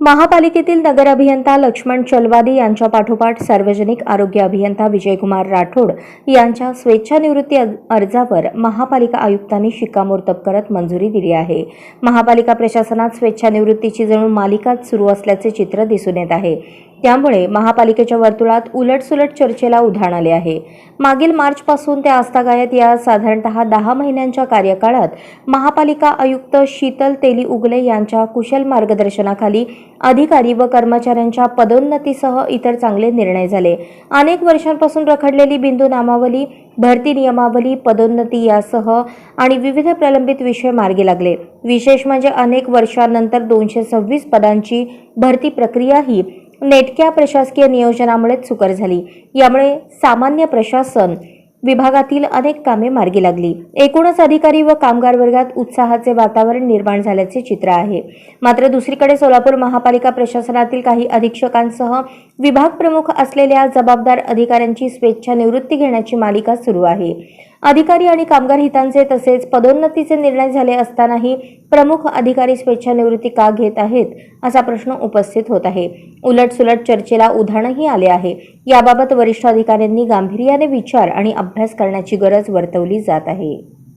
महापालिकेतील नगर अभियंता लक्ष्मण चलवादी यांच्या पाठोपाठ सार्वजनिक आरोग्य अभियंता विजयकुमार राठोड यांच्या स्वेच्छानिवृत्ती अर्जावर महापालिका आयुक्तांनी शिक्कामोर्तब करत मंजुरी दिली आहे. महापालिका प्रशासनात स्वेच्छानिवृत्तीची जणू मालिकाच सुरू असल्याचे चित्र दिसून येत आहे. त्यामुळे महापालिकेच्या वर्तुळात उलटसुलट चर्चेला उधाण आले आहे. मागील मार्चपासून ते आस्थागायत या साधारणतः दहा महिन्यांच्या कार्यकाळात महापालिका आयुक्त शीतल तेली उगले यांच्या कुशल मार्गदर्शनाखाली अधिकारी व कर्मचाऱ्यांच्या पदोन्नतीसह इतर चांगले निर्णय झाले. अनेक वर्षांपासून रखडलेली बिंदू नामावली भरती नियमावली पदोन्नती यासह आणि विविध प्रलंबित विषय मार्गी लागले. विशेष म्हणजे अनेक वर्षांनंतर दोनशे सव्वीस पदांची भरती प्रक्रियाही नेटक्या प्रशासकीय नियोजनामुळेच सुकर झाली. यामुळे सामान्य प्रशासन विभागातील अनेक कामे मार्गी लागली. एकूणच अधिकारी व कामगार वर्गात उत्साहाचे वातावरण निर्माण झाल्याचे चित्र आहे. मात्र दुसरीकडे सोलापूर महापालिका प्रशासनातील काही अधीक्षकांसह विभाग प्रमुख असलेल्या जबाबदार अधिकाऱ्यांची स्वेच्छा निवृत्ती घेण्याची मालिका सुरू आहे. अधिकारी आणि कामगार हितांचे तसेच पदोन्नतीचे निर्णय झाले असतानाही प्रमुख अधिकारी स्वेच्छानिवृत्ती का घेत आहेत असा प्रश्न उपस्थित होत आहे. उलटसुलट चर्चेला उधाणही आले आहे. याबाबत वरिष्ठ अधिकाऱ्यांनी गांभीर्याने विचार आणि अभ्यास करण्याची गरज वर्तवली जात आहे.